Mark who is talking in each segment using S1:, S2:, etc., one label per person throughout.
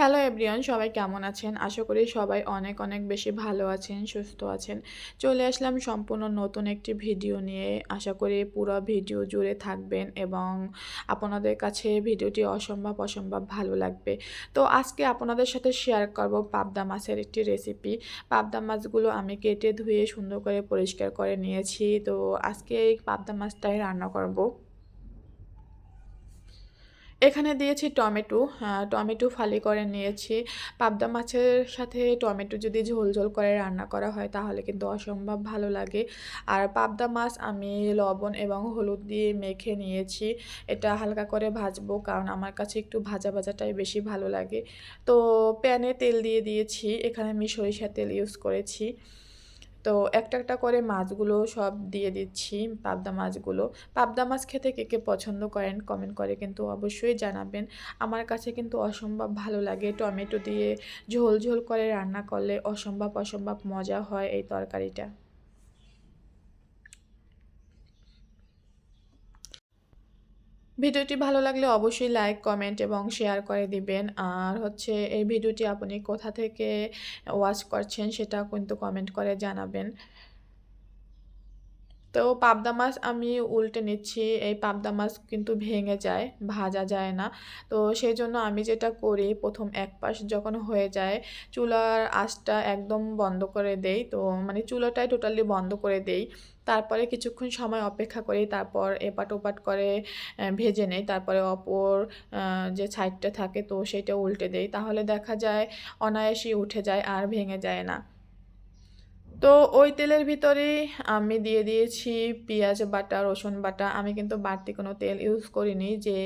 S1: Hello everyone সবাই কেমন আছেন? আশা করি সবাই অনেক অনেক বেশি ভালো আছেন, সুস্থ আছেন। চলে আসলাম সম্পূর্ণ নতুন একটি ভিডিও নিয়ে। আশা করি পুরো ভিডিও জুড়ে থাকবেন এবং আপনাদের কাছে ভিডিওটি অসম্ভব অসম্ভব ভালো লাগবে। তো আজকে আপনাদের সাথে শেয়ার করব পাবদা মাছের একটি রেসিপি পাবদা মাছগুলো আমি কেটে ধুয়ে সুন্দর করে পরিষ্কার করে নিয়েছি। তো আজকে এই পাবদা মাছটাই রান্না করব। এখানে দিয়েছি টমেটো টমেটো ফালি করে নিয়েছি। পাবদা মাছের সাথে টমেটো যদি ঝোল ঝোল করে রান্না করা হয় তাহলে কিন্তু অসম্ভব ভালো লাগে। আর পাবদা মাছ আমি লবণ এবং হলুদ দিয়ে মেখে নিয়েছি। এটা হালকা করে ভাজবো কারণ আমার কাছে একটু ভাজা ভাজাটাই বেশি ভালো লাগে। তো প্যানে তেল দিয়ে দিয়েছি, এখানে আমি সরিষা তেল ইউজ করেছি। তো একটা একটা করে মাছগুলো সব দিয়ে দিচ্ছি, পাবদা মাছগুলো। পাবদা মাছ খেতে কে কে পছন্দ করেন কমেন্ট করে কিন্তু অবশ্যই জানাবেন। আমার কাছে কিন্তু অসম্ভব ভালো লাগে টমেটো দিয়ে ঝোল ঝোল করে রান্না করলে অসম্ভব অসম্ভব মজা হয় এই তরকারিটা। ভিডিওটি ভালো লাগলে অবশ্যই লাইক, কমেন্ট এবং শেয়ার করে দিবেন। আর হচ্ছে এই ভিডিওটি আপনি কোথা থেকে ওয়াচ করছেন সেটা কিন্তু কমেন্ট করে জানাবেন। তো পাবদা মাছ আমি উল্টে নিচ্ছি। এই পাবদা মাছ কিন্তু ভেঙে যায়, ভাজা যায় না। তো সেই জন্য আমি যেটা করি, প্রথম এক পাশ যখন হয়ে যায়, চুলার আঁচটা একদম বন্ধ করে দেই। তো মানে চুলাটাই টোটালি বন্ধ করে দেই। তারপরে কিছুক্ষণ সময় অপেক্ষা করি, তারপর এপাট ওপাট করে ভেজে নেই। তারপরে অপর যে সাইডটা থাকে, তো সেটা উল্টে দেই। তাহলে দেখা যায়, অনায়াসই উঠে যায় আর ভেঙে যায় না। তো ওই তেলের ভিতরে আমি দিয়ে দিয়েছি পেঁয়াজ বাটা, রসুন বাটা। আমি কিন্তু বাড়তি কোনো তেল ইউজ করিনি। যে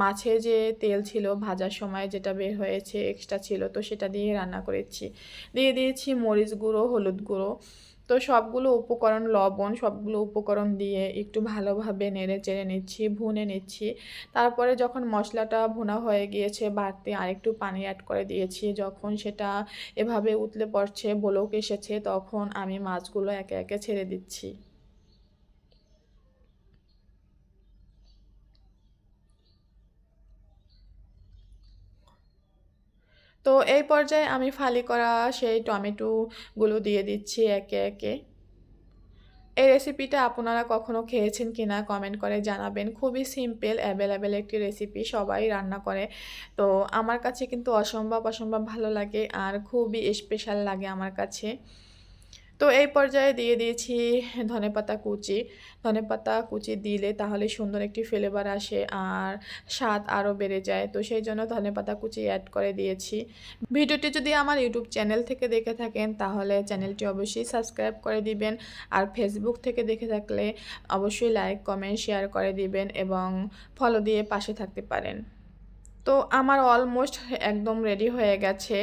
S1: মাছে যে তেল ছিল ভাজার সময় যেটা বের হয়েছে এক্সট্রা ছিল, তো সেটা দিয়ে রান্না করেছি। দিয়ে দিয়েছি মরিচ গুঁড়ো, হলুদ গুঁড়ো। তো সবগুলো উপকরণ লবণ, সবগুলো উপকরণ দিয়ে একটু ভালোভাবে নেড়ে চেড়ে নিচ্ছি, ভুনে নিচ্ছি। তারপরে যখন মশলাটা ভুনা হয়ে গিয়েছে, বাড়তি আরেকটু পানি অ্যাড করে দিয়েছি। যখন সেটা এভাবে উতলে পড়ছে, বলক এসেছে, তখন আমি মাছগুলো একে একে ছেড়ে দিচ্ছি। তো এই পর্যায়ে আমি ফালি করা সেই টমেটোগুলো দিয়ে দিচ্ছি একে একে। এই রেসিপিটা আপনারা কখনো খেয়েছেন কি না কমেন্ট করে জানাবেন। খুবই সিম্পল অ্যাভেলেবেল একটি রেসিপি সবাই রান্না করে। তো আমার কাছে কিন্তু অসম্ভব অসম্ভব ভালো লাগে আর খুবই স্পেশাল লাগে আমার কাছে। তো এই পর্যায়ে দিয়ে দিয়েছি ধনেপাতা কুচি। ধনেপাতা কুচি দিলে তাহলে সুন্দর একটি ফ্লেভার আসে আর স্বাদ আরও বেড়ে যায়। তো সেই জন্য ধনেপাতা কুচি অ্যাড করে দিয়েছি। ভিডিওটি যদি আমার ইউটিউব চ্যানেল থেকে দেখে থাকেন, তাহলে চ্যানেলটি অবশ্যই সাবস্ক্রাইব করে দিবেন আর ফেসবুক থেকে দেখে থাকলে অবশ্যই লাইক কমেন্ট শেয়ার করে দিবেন এবং ফলো দিয়ে পাশে থাকতে পারেন। তো আমার অলমোস্ট একদম রেডি হয়ে গেছে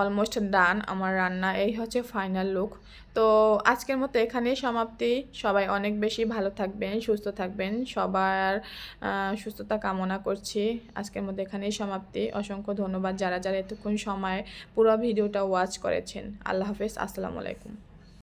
S1: অলমোস্ট ডান আমার রান্না, এই হচ্ছে ফাইনাল লুক তো আজকের মতো এখানেই সমাপ্তি। সবাই অনেক বেশি ভালো থাকবেন, সুস্থ থাকবেন। সবার সুস্থতা কামনা করছি। আজকের মধ্যে এখানেই সমাপ্তি। অসংখ্য ধন্যবাদ যারা যারা এতক্ষণ সময় পুরো ভিডিওটা ওয়াচ করেছেন। আল্লাহ হাফেজ। আসসালামু আলাইকুম।